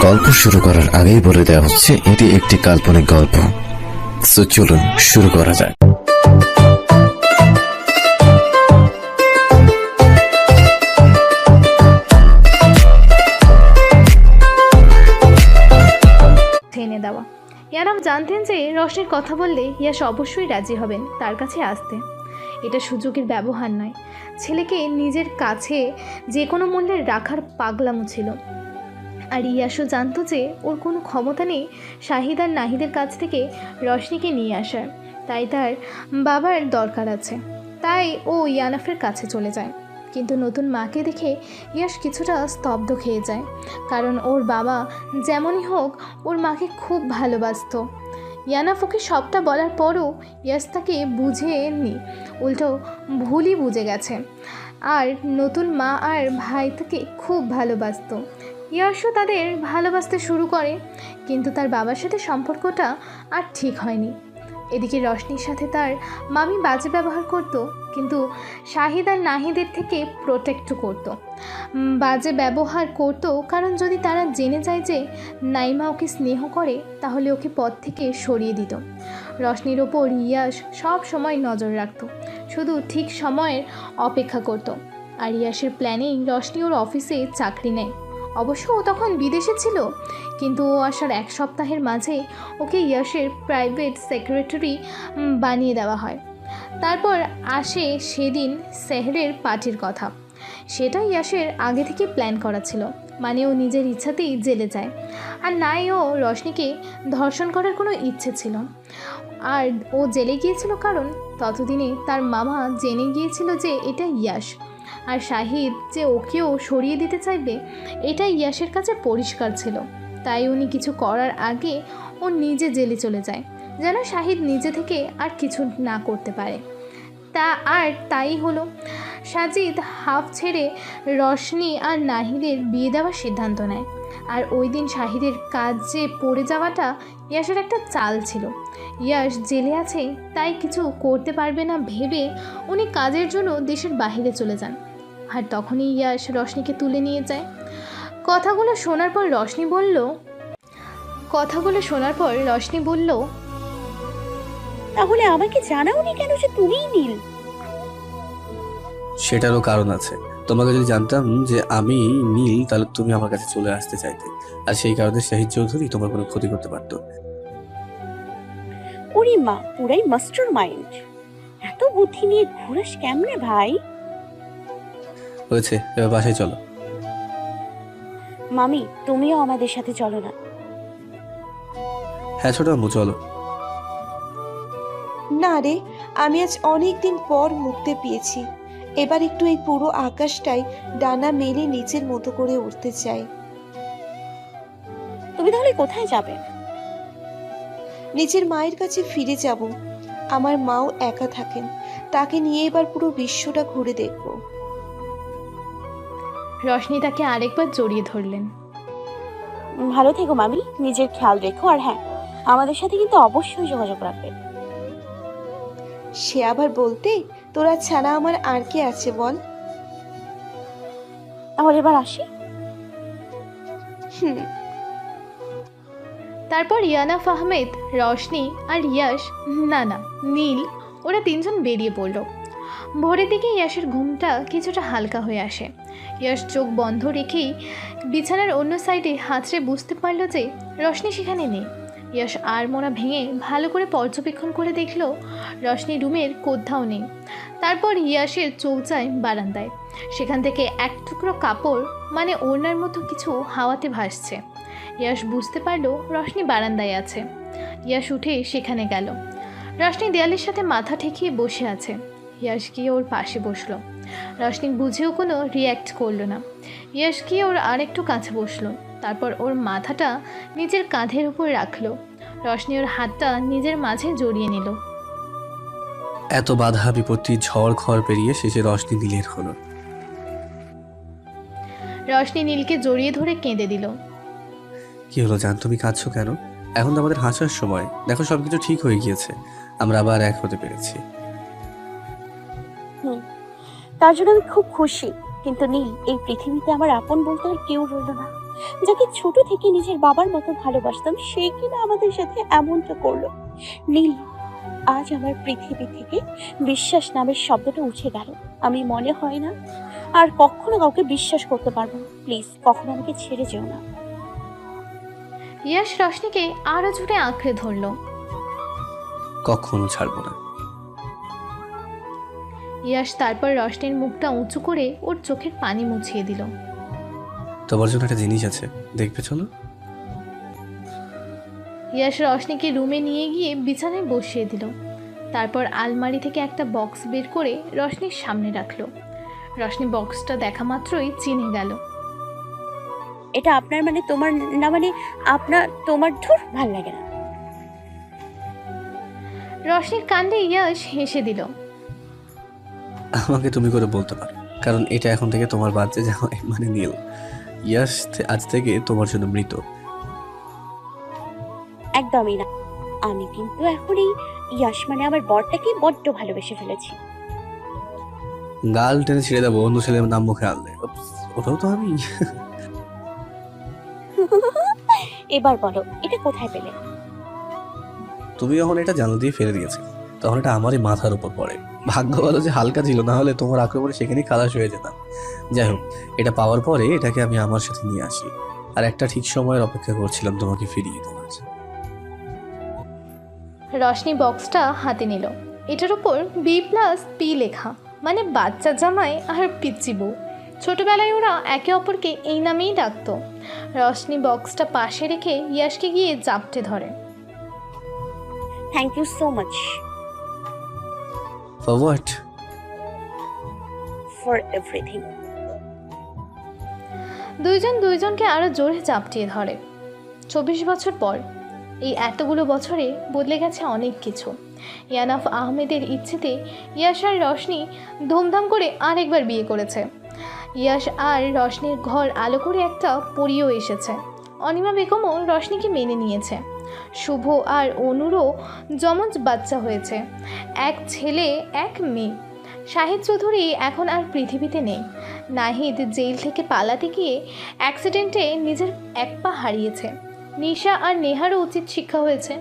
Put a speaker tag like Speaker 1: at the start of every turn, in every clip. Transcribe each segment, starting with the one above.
Speaker 1: গল্প শুরু করার আগেই বলে দেওয়া হচ্ছে, এটি একটি কাল্পনিক গল্প। সো চলুন শুরু করা যাক।
Speaker 2: এনে দেওয়া। ইয়ানাম জানতেন যে রশনির কথা বললে ইয়াস অবশ্যই রাজি হবেন তার কাছে আসতে। এটা সুযোগের ব্যবহার নয়। ছেলেকে নিজের কাছে যে কোনো মূল্যে রাখার পাগলামো ছিল। আর ইয়াসও জানতো যে ওর কোনো ক্ষমতা নেই শাহিদ আর নাহিদের কাছ থেকে রশনিকে নিয়ে আসার। তাই তার বাবার দরকার আছে। তাই ও ইয়ানাফের কাছে চলে যায়। কিন্তু নতুন মাকে দেখে ইয়াস কিছুটা স্তব্ধ খেয়ে যায়। কারণ ওর বাবা যেমনই হোক, ওর মাকে খুব ভালোবাসতো। ইয়ানাফ ওকে সবটা বলার পরও ইয়াস তাকে বুঝেনি। উল্টো ভুলই বুঝে গেছে। আর নতুন মা আর ভাই তাকে খুব ভালোবাসতো। ইয়াসও তাদের ভালোবাসতে শুরু করে, কিন্তু তার বাবার সাথে সম্পর্কটা আর ঠিক হয়নি। এদিকে রশনির সাথে তার মামি বাজে ব্যবহার করত, কিন্তু শাহিদ আর নাহিদের থেকে প্রোটেক্টও করতো। বাজে ব্যবহার করতো কারণ যদি তারা জেনে যায় যে নাইমা ওকে স্নেহ করে, তাহলে ওকে পথ থেকে সরিয়ে দিত। রশনির ওপর ইয়াস সব সময় নজর রাখতো, শুধু ঠিক সময়ের অপেক্ষা করত। আর ইয়াসের প্ল্যানেই রশনি ওর অফিসে চাকরি নেয়। অবশ্য ও তখন বিদেশে ছিল। কিন্তু ও আসার এক সপ্তাহের মাঝে ওকে ইয়াসের প্রাইভেট সেক্রেটারি বানিয়ে দেওয়া হয়। তারপর আসে সেদিন সেহরের পার্টির কথা। সেটা ইয়াসের আগে থেকে প্ল্যান করা ছিল মানে ও নিজের ইচ্ছাতেই জেলে যায়। আর নাই ও রশনিকে ধর্ষণ করার কোনো ইচ্ছে ছিল। আর ও জেলে গিয়েছিল কারণ ততদিনে তার মামা জেনে গিয়েছিল যে এটা ইয়াস আর শাহিদ যে ওকেও সরিয়ে দিতে চাইবে এটা ইয়াসের কাছে পরিষ্কার ছিল। তাই উনি কিছু করার আগে ও নিজে জেলে চলে যায়, যেন শাহিদ নিজে থেকে আর কিছু না করতে পারে। তা আর তাই হলো, সাজিদ হাফ ছেড়ে রশনি আর নাহিদের বিয়ে দেওয়ার সিদ্ধান্ত নেয়। আর ওই দিন শাহিদের কাজে পড়ে যাওয়াটা ইয়াসের একটা চাল ছিল। ইয়াস জেলে আছে, তাই কিছু করতে পারবে না ভেবে উনি কাজের জন্য দেশের বাইরে চলে যান। আর তখনই ইয়াস রশনিকে তুলে নিয়ে যায়। কথাগুলো শোনার পর রশনি বলল কথাগুলো শোনার পর রশনি বলল
Speaker 3: তাহলে আমাকে জানাওনি কেন যে তুমিই নীল?
Speaker 4: সেটারও কারণ আছে। তোমাকে যদি জানতাম যে আমি নীল তাহলে তুমি আমার কাছে চলে আসতে চাইতে। আর সেই কারণে শাহিদ চৌধুরী তোমার কোনো ক্ষতি করতে পারতো।
Speaker 3: ওরে মা পুরাই মাস্টার মাইন্ড এত বুদ্ধি নিয়ে ঘুরাস কেমনে ভাই?
Speaker 4: হয়েছে এবার বাসায় চলো।
Speaker 3: মামি তুমিও আমাদের সাথে চলো না।
Speaker 4: হ্যাঁ ছোট আম্মু চলো।
Speaker 5: না রে আমি আজ অনেক দিন পর মুক্তি পেয়েছি। এবার একটু এই পুরো আকাশটাই ডানা মেলে নিচের মতো করে উঠতে চাই।
Speaker 3: তুমি তাহলে কোথায় যাবে?
Speaker 5: নিজের মায়ের কাছে ফিরে যাব। আমার মাও একা থাকেন। তাকে নিয়ে এবার পুরো বিশ্বটা ঘুরে দেখব।
Speaker 2: রশনি তাকে আরেকবার জড়িয়ে ধরলেন।
Speaker 3: ভালো থেকো মামি নিজের খেয়াল রেখো আর হ্যাঁ আমাদের সাথে কিন্তু অবশ্যই যোগাযোগ রাখবে।
Speaker 5: সে আবার বলতে তোরা ছাড়া আমার আর কে আছে বল?
Speaker 3: তাহলে এবার আসি।
Speaker 5: হুম।
Speaker 2: তারপর ইয়ানাফ আহমেদ রশনি আর ইয়াশ না না নীল ওরা তিনজন বেরিয়ে পড়ল। ভোরের দিকে ইয়াশের ঘুমটা কিছুটা হালকা হয়ে আসে। ইয়াশ চোখ বন্ধ রেখেই বিছানার অন্য সাইডে হাতড়ে বুঝতে পারল যে রশনি সেখানে নেই। ইয়াশ আর মোড়া ভেঙে ভালো করে পর্যবেক্ষণ করে দেখল রশনি রুমের কোথাও নেই। তারপর ইয়াশের চোখ যায় বারান্দায়। সেখান থেকে এক টুকরো কাপড় মানে ওড়নার মতো কিছু হাওয়াতে ভাসছে। ইয়াশ বুঝতে পারল রশনি বারান্দায় আছে। ইয়াশ উঠে সেখানে গেল। রশনি দেয়ালের সাথে মাথা ঠেকিয়ে বসে আছে। ইয়াশ গিয়ে ওর পাশে বসল। রশনি বুঝেও কোনো রিয়্যাক্ট করল না। ইয়াশ গিয়ে ওর আরেকটু কাছে বসল তারপর ওর মাথাটা নিজের কাঁধের উপর রাখল। রশনি ওর হাতটা নিজের মাঝে জড়িয়ে নিল।
Speaker 4: এত বাধা বিপত্তি ঝড় খড় পেরিয়ে শেষে রশনি নীলের হলো।
Speaker 2: রশনি নীলকে জড়িয়ে ধরে কেঁদে দিল।
Speaker 4: কি হলো জান তুমি কাঁদছো কেন? এখন তো আমাদের হাসার সময়। দেখো সবকিছু ঠিক হয়ে গিয়েছে। আমরা আবার এক হতে পেরেছি।
Speaker 3: তার জন্য আমি খুব খুশি। কিন্তু নীল এই পৃথিবীতে আমার আপন বলতে আর কেউ রইল না। যাকে ছোট থেকে নিজের বাবার মতো ভালোবাসতাম সে কিনা আমাদের সাথে এমনটা করল। নীল আজ আমার পৃথিবী থেকে বিশ্বাস নামের শব্দটা উঠে গেল। আমি মনে হয় না আর কখনো কাউকে বিশ্বাস করতে পারব না। প্লিজ কখনো আমাকে ছেড়ে যেও না।
Speaker 2: ইয়াশ রশনিকে আরও জুড়ে আঁকড়ে ধরলো।
Speaker 4: কখনো ছাড়বো না।
Speaker 2: ইয়াশ তারপর রশনির মুখটা উঁচু করে ওর চোখের পানি মুছিয়ে দিল।
Speaker 4: তোমার জন্য একটা জিনিস আছে দেখবে চলো।
Speaker 2: ইয়াশ রশনিকে রুমে নিয়ে গিয়ে বিছানায় বসিয়ে দিল। তারপর আলমারি থেকে একটা বক্স বের করে রশনির সামনে রাখল। রশনি বক্সটা দেখা মাত্রই চিনে গেল।
Speaker 3: এটা আপনার মানে তোমার না মানে আপনার তোমার ধুর ভালো লাগে না।
Speaker 2: রশনির কাণ্ডে ইয়াশ হেসে দিল।
Speaker 4: আমাকে তুমি করে বলতে পারো। কারণ এটা এখন থেকে তোমার বাচ্চা জামাই মানে নীল ইয়াস আজ থেকে তোমার জন্য মৃত।
Speaker 3: একদমই না। আমি কিন্তু এখন এই ইয়াশ মানে আমার বরটাকে বড্ড ভালোবেসে ফেলেছি।
Speaker 4: গাল টেনে ছেড়ে দেবো অন্য ছেলের নাম মুখে আনলে ওটাও তো আমি।
Speaker 3: এবার বলো এটা কোথায় পেলে?
Speaker 4: তুমি যখন এটা জানলা দিয়ে ফেলে দিয়েছে তখন এটা আমারই মাথার উপর পড়ে। ভাগ্য ভালো যে হালকা ছিল না হলে তোমার আক্রমণে সেখানেই খালাস হয়ে যেতাম। যাই হোক এটা পাওয়ার পরে এটাকে আমি আমার সাথে নিয়ে আসি। আর একটা ঠিক সময়ের অপেক্ষা করছিলাম তোমাকে ফিরিয়ে দেওয়ার
Speaker 2: রশনি বক্সটা হাতে নিল। এটার উপর বি প্লাস পি লেখা মানে বাচ্চা জামাই আর পিচ্চি বউ। ছোটবেলায় ওরা একে অপরকে এই নামেই ডাকতো। রশনি বক্সটা পাশে রেখে ইয়াশকে গিয়ে জাপটে ধরে।
Speaker 3: Thank you so much
Speaker 4: for what
Speaker 3: for everything
Speaker 2: দুইজন দুইজনকে আরও জোরে চাপটিয়ে ধরে। চব্বিশ বছর পর এই এতগুলো বছরে বদলে গেছে অনেক কিছু। ইয়ানাফ আহমেদের ইচ্ছেতে ইয়াশ আর রশনি ধুমধাম করে আরেকবার বিয়ে করেছে। ইয়াশ আর রশনির ঘর আলো করে একটা পরিও এসেছে। অনিমা বেগমও রশনিকে মেনে নিয়েছে। শুভ আর অনুরও যমজ বাচ্চা হয়েছে। এক ছেলে, এক মেয়ে। শাহিদ চৌধুরী এখন আর পৃথিবীতে নেই। নাহিদ জেল থেকে পালাতে গিয়ে অ্যাক্সিডেন্টে নিজের এক পা হারিয়েছে। নিশা আর নেহারও উচিত শিক্ষা হয়েছে।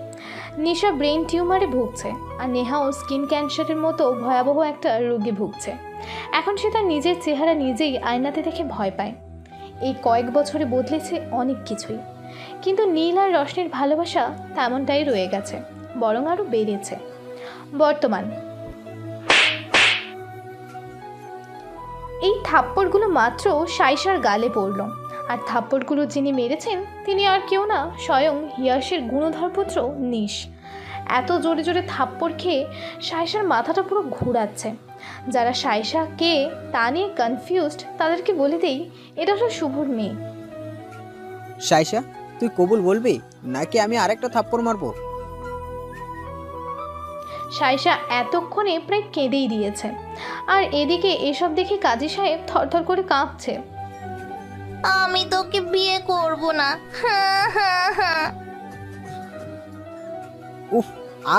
Speaker 2: নিশা ব্রেন টিউমারে ভুগছে আর নেহাও স্কিন ক্যান্সারের মতো ভয়াবহ একটা রোগে ভুগছে। এখন সে তার নিজের চেহারা নিজেই আয়নাতে দেখে ভয় পায়। এই কয়েক বছরে বদলেছে অনেক কিছুই। কিন্তু নীল আর রশ্মির ভালোবাসা তেমনটাই রয়ে গেছে, বরং আরও বেড়েছে। বর্তমান। এই থাপ্পড়গুলো মাত্র সাইসার গালে পড়ল, আর থাপ্পড়গুলো যিনি মেরেছেন, তিনি আর কেউ না, স্বয়ং হিয়াসের গুণধর পুত্র নিশ। এত জোরে জোরে থাপ্পড় খেয়ে সাইসার মাথাটা পুরো ঘোরাচ্ছে। যারা সাইসা, কে, তা নিয়ে কনফিউজড তাদেরকে বলে দেই, এটা হলো শুভর মেয়ে।
Speaker 6: সাইসা? তুই কবুল বলবি? নাকি আমি আরেকটা থাপ্পড় মারবো?
Speaker 2: সাইসা এতক্ষণে প্রায় কেঁদেই দিয়েছে। আর এদিকে এসব দেখে কাজী সাহেব থরথর করে কাঁপছে।
Speaker 7: আমি তোকে বিয়ে করব না। হ্যাঁ হ্যাঁ হ্যাঁ
Speaker 6: উফ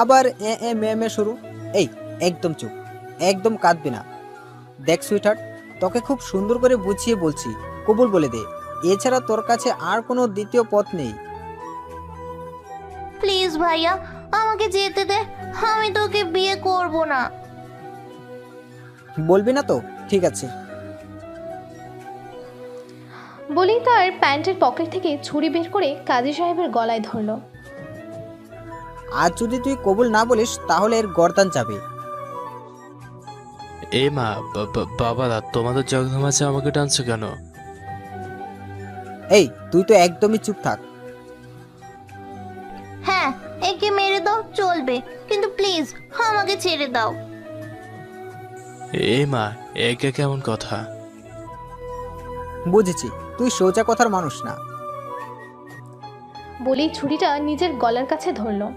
Speaker 6: আবার এ এ মে মে শুরু। এই একদম চুপ। একদম কাঁদবি না। দেখ সুইটার তোকে খুব সুন্দর করে বুঝিয়ে বলছি। কবুল বলে দে। এছাড়া তোর কাছে আর কোনো দ্বিতীয় পথ নেই।
Speaker 7: প্লিজ ভাইয়া আমাকে যেতে দে। আমি তোকে বিয়ে করব না।
Speaker 6: বলবি না তো? ঠিক আছে।
Speaker 2: বলেই তার প্যান্টের পকেট থেকে ছুরি বের করে কাজী সাহেবের গলায় ধরলো।
Speaker 6: আর যদি তুই কবুল না বলিস তাহলে এর গর্দান যাবে।
Speaker 8: এ মা বা- বা- বাবারা তোমাদের জগধ মাঝে আমাকে টানছো কেন?
Speaker 6: এই তুই তো একদমই চুপ থাক।
Speaker 7: হ্যাঁ একে মেরে দাও চলবে। কিন্তু প্লিজ আমাকে ছেড়ে দাও।
Speaker 8: এ মা একে কেমন কথা?
Speaker 6: বুঝেছি তুই সোজা কথার মানুষ না।
Speaker 2: বলেই ছুরিটা নিজের গলার কাছে ধরলো।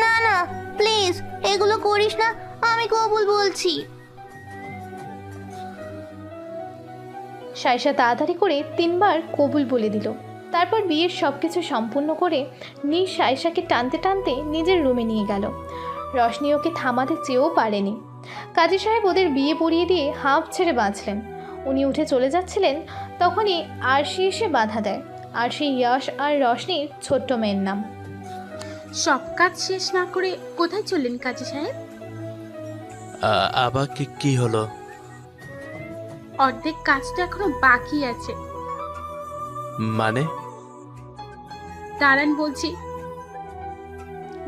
Speaker 7: না না প্লিজ এগুলো করিস না আমি কবুল বলছি।
Speaker 2: সায়সা তাড়াতাড়ি করে তিনবার কবুল বলে দিল। তারপর বিয়ের সব কিছু সম্পূর্ণ করে নি সায়সাকে টানতে টানতে নিজের রুমে নিয়ে গেল। রশনি ওকে থামাতে চেয়েও পারেনি। কাজী সাহেব ওদের বিয়ে পড়িয়ে দিয়ে হাঁপ ছেড়ে বাঁচলেন। উনি উঠে চলে যাচ্ছিলেন তখনই আরশি এসে বাধা দেয়। আরশি ইয়াশ আর রশনির ছোট্ট মেয়ের নাম।
Speaker 9: সব কাজ শেষ না করে কোথায় চললেন কাজী সাহেব?
Speaker 8: আ- আবার কি কি হলো?
Speaker 9: অর্ধেক কাজটা এখনও বাকি আছে।
Speaker 8: মানে?
Speaker 9: দাঁড়ান বলছি।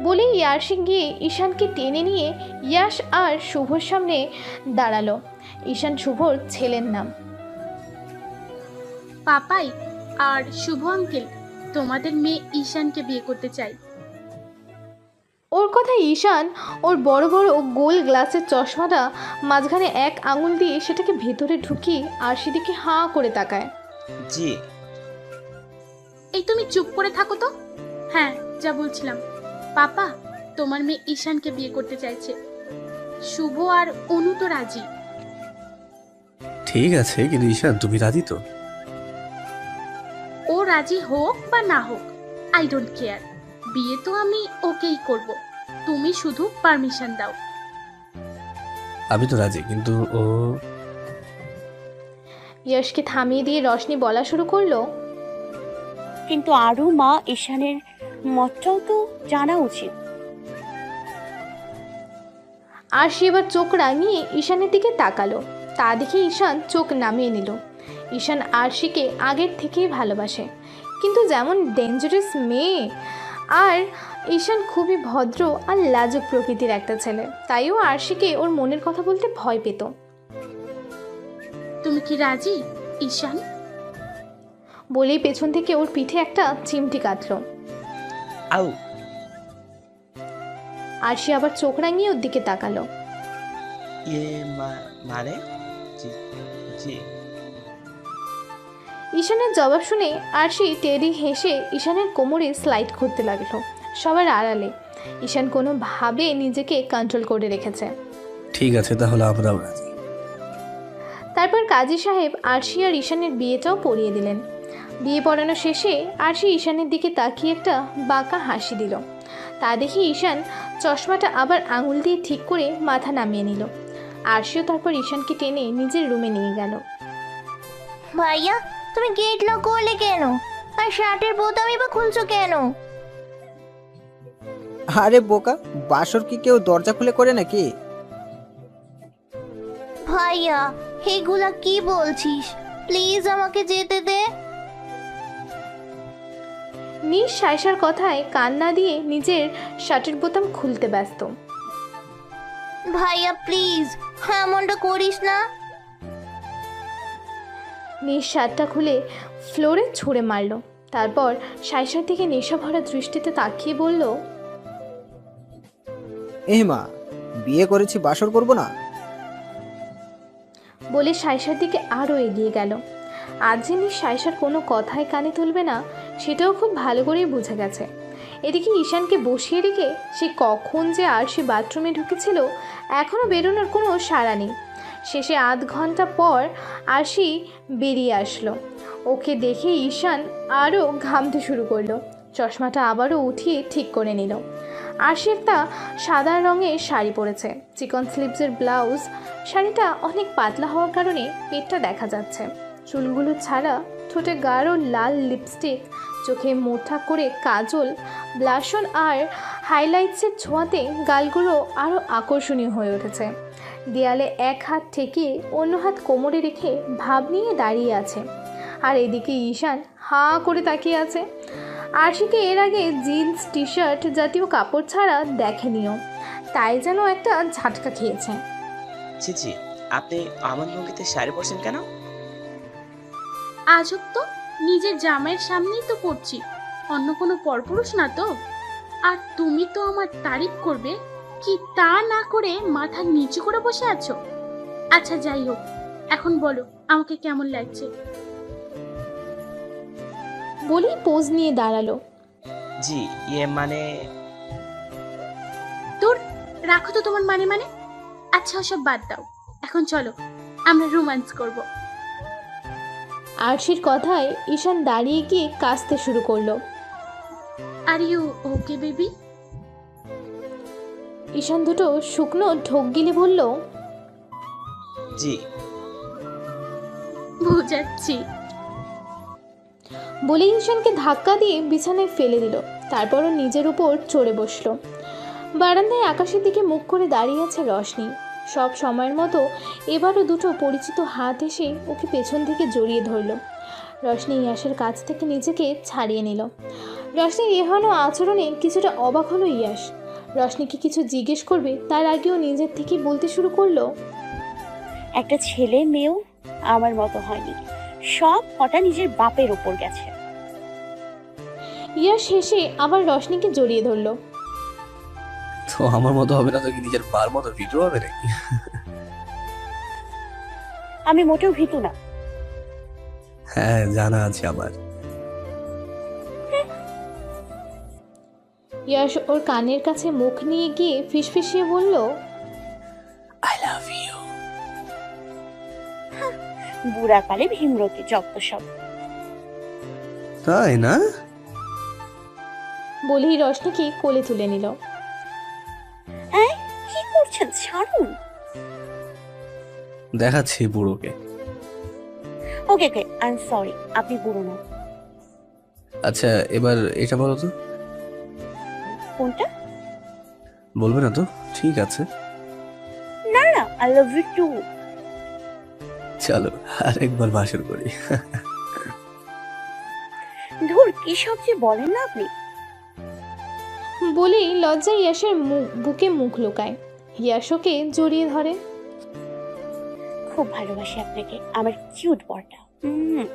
Speaker 2: বলেই ইয়ার্সি গিয়ে ঈশানকে টেনে নিয়ে ইয়াশ আর শুভর সামনে দাঁড়াল। ঈশান শুভর ছেলের নাম।
Speaker 9: পাপাই আর শুভ আঙ্কেল তোমাদের মেয়ে ঈশানকে বিয়ে করতে চাই।
Speaker 2: ওর কথা ঈশান ওর বড় বড় ও গোল গ্লাসের চশমাটা মাঝখানে এক আঙুল দিয়ে সেটাকে ভেতরে ঢুকিয়ে আর সেদিকে হাঁ করে তাকায়।
Speaker 10: জি।
Speaker 9: এই তুমি চুপ করে থাকো তো। হ্যাঁ যা বলছিলাম। পাপা তোমার মেয়ে ঈশানকে বিয়ে করতে চাইছে। শুভ আর অনু তো রাজি।
Speaker 4: ঠিক আছে কিন্তু ঈশান তুমি রাজি তো?
Speaker 9: ও রাজি হোক বা না হোক আই ডোন্ট কেয়ার বিয়ে তো আমি ওকেই করব। তুমি শুধু পারমিশন দাও।
Speaker 4: আমি তো রাজি কিন্তু ও
Speaker 2: ইয়াশকে থামিয়ে দিয়ে রশনি বলা শুরু করল?
Speaker 3: কিন্তু আরও মা ঈশানের মতটাও তো জানা উচিত।
Speaker 2: আর সে এবার চোখ রাঙিয়ে ঈশানের দিকে তাকালো। তা দেখে ঈশান চোখ নামিয়ে নিল। ঈশান আরশিকে আগের থেকেই ভালোবাসে। কিন্তু যেমন ডেঞ্জারাস মেয়ে আর ঈশান খুবই ভদ্র আর লাজুক প্রকৃতির একটা ছেলে। তাইও আরশিকে ওর মনের কথা বলতে ভয় পেত।
Speaker 9: তুমি কি রাজি ঈশান?
Speaker 2: বলেই পেছন থেকে ওর পিঠে একটা চিমটি কাটলো।
Speaker 10: আউ।
Speaker 2: আরশি আবার চোখ রাঙিয়ে ওর দিকে তাকালো।
Speaker 10: মানে জি জি
Speaker 2: ঈশানের জবাব শুনে আরশি টেরি হেসে ঈশানের কোমরে স্লাইড করতে লাগল সবার আড়ালে। ঈশান কোনোভাবে নিজেকে কন্ট্রোল করে রেখেছে।
Speaker 4: ঠিক আছে তাহলে আমরাও রাজি।
Speaker 2: তারপর কাজী সাহেব আরশি আর ঈশানের বিয়েটাও পড়িয়ে দিলেন। বিয়ে পড়ানো শেষে আরশি ঈশানের দিকে তাকিয়ে একটা বাঁকা হাসি দিল। তা দেখে ঈশান চশমাটা আবার আঙুল দিয়ে ঠিক করে মাথা নামিয়ে নিল। আরশিও তারপর ঈশানকে টেনে নিজের রুমে নিয়ে গেল।
Speaker 7: ভাইয়া তুমি গেট লক করলে কেন? আর শার্টের বোতামই বা খুলছো কেন?
Speaker 6: আরে বোকা বাসর কি কেউ দরজা খুলে করে নাকি?
Speaker 7: ভাইয়া এগুলা কি বলছিস? প্লিজ আমাকে যেতে দে।
Speaker 2: নিজ সায়সার কথায় কান না দিয়ে নিজের শার্টের বোতাম খুলতে ব্যস্ত।
Speaker 7: ভাইয়া প্লিজ হ্যাঁ এমনটা করিস না।
Speaker 2: নিজ শার্টটা খুলে ফ্লোরে ছুঁড়ে মারলো। তারপর সায়সার দিকে নেশা ভরা দৃষ্টিতে তাকিয়ে বলল
Speaker 6: এই মা বিয়ে করেছি বাসর করব না?
Speaker 2: বলে সায়সার দিকে আরও এগিয়ে গেল। আজ যিনি সায়সার কোনো কথায় কানে তুলবে না সেটাও খুব ভালো করেই বুঝে গেছে। এদিকে ঈশানকে বসিয়ে রেখে সে কখন যে আর সে বাথরুমে ঢুকেছিল এখনও বেরোনোর কোনো সাড়া নেই। শেষে আধ ঘণ্টা পর আশি বেরিয়ে আসলো। ওকে দেখে ঈশান আরও ঘামতে শুরু করল। চশমাটা আবারও উঠিয়ে ঠিক করে নিল। আশি একটা সাদা রঙের শাড়ি পরেছে। চিকন স্লিভসের ব্লাউজ, শাড়িটা অনেক পাতলা হওয়ার কারণে পেটটা দেখা যাচ্ছে। চুলগুলো ছাড়া ঠোঁটে গাঢ় লাল লিপস্টিক, চোখে মোটা করে কাজল ব্লাশন আর হাইলাইটসের ছোঁয়াতে গালগুলো আরও আকর্ষণীয় হয়ে উঠেছে। দেয়ালে এক হাত ঠেকিয়ে অন্য হাত কোমরে রেখে ভাব নিয়ে দাঁড়িয়ে আছে। আর এদিকে ঈশান হা করে তাকিয়ে আছে। আশিকে এর আগে জিন্স টি শার্ট জাতীয় কাপড় ছাড়া দেখেনিও। তাই যেন একটা ঝাটকা খেয়েছে।
Speaker 10: জি জি আপনি আমার ভঙ্গিতে শাড়ি পরছেন কেন?
Speaker 9: আজব তো নিজের জামাইয়ের সামনেই তো পড়ছি অন্য কোনো পরপুরুষ না তো? আর তুমি তো আমার তারিফ করবে। কি তা না করে মাথা নিচু করে বসে আছো? আচ্ছা যাই হোক এখন বলো আমাকে কেমন লাগছে?
Speaker 2: বলেই পোজ নিয়ে দাঁড়াল।
Speaker 10: জি ইয়ে মানে?
Speaker 9: তোর রাখো তো তোমার মানে মানে। আচ্ছা ওসব বাদ দাও। এখন চলো আমরা রোমান্স করব।
Speaker 2: আরশির কথায় ঈশান দাঁড়িয়ে গিয়ে কাঁচতে শুরু করল।
Speaker 9: আর ইউ ওকে বেবি
Speaker 2: ঈশান দুটো শুকনো ঢোক গিলে বলল
Speaker 10: জি।
Speaker 9: বুঝাচ্ছি।
Speaker 2: বলে ঈশানকে ধাক্কা দিয়ে বিছানায় ফেলে দিল। তারপরও নিজের উপর চড়ে বসল। বারান্দায় আকাশের দিকে মুখ করে দাঁড়িয়ে আছে রশনি। সব সময়ের মতো এবারও দুটো পরিচিত হাত এসে ওকে পেছন থেকে জড়িয়ে ধরলো। রশনি ইয়াসের কাছ থেকে নিজেকে ছাড়িয়ে নিল। রশনির এহানো আচরণে কিছুটা অবাক হলো ইয়াস। রশনিকে কিছু জিজ্ঞেস করবে তার আগেও নিজের থেকে বলতে শুরু করল।
Speaker 3: একটা ছেলে মেয়েও আমার মতো হয়নি। সব কটা নিজের বাপের ওপর গেছে।
Speaker 2: ইয়া শেষে আবার রশনিকে জড়িয়ে ধরলো।
Speaker 4: তো আমার মতো হবে না তো কি নিজের বার মতো ভিডিও হবে নাকি?
Speaker 3: আমি মোটেও ভীতু না।
Speaker 4: হ্যাঁ জানা আছে আমার।
Speaker 2: ইয়াস ওর কানের কাছে মুখ নিয়ে গিয়ে ফিসফিসিয়ে বলল
Speaker 4: আই লাভ ইউ
Speaker 3: বুড়া কালে ভীমরতি যত সব।
Speaker 4: তাই না?
Speaker 2: বলেই রশনিকে কোলে তুলে নিল।
Speaker 3: এই, কি করছেন? ছাড়ুন।
Speaker 4: দেখাচ্ছি বুড়োকে।
Speaker 3: Okay okay I am sorry আপনি বুড়ো না।
Speaker 4: আচ্ছা এবার এটা বলো তো।
Speaker 3: কোনটা
Speaker 4: বলবে না তো ঠিক আছে।
Speaker 3: না না আই লাভ ইউ টু
Speaker 4: চলো আরেকবার বাসর করি।
Speaker 3: ধুর কি সব যে বলেন না আপনি?
Speaker 2: বলেই লজ্জায় ইয়াসের মুখ বুকে মুখ লুকায়। ইয়াসকে জড়িয়ে ধরে।
Speaker 3: খুব ভালোবাসি আপনাকে আমার কিউট বরটা। হুম।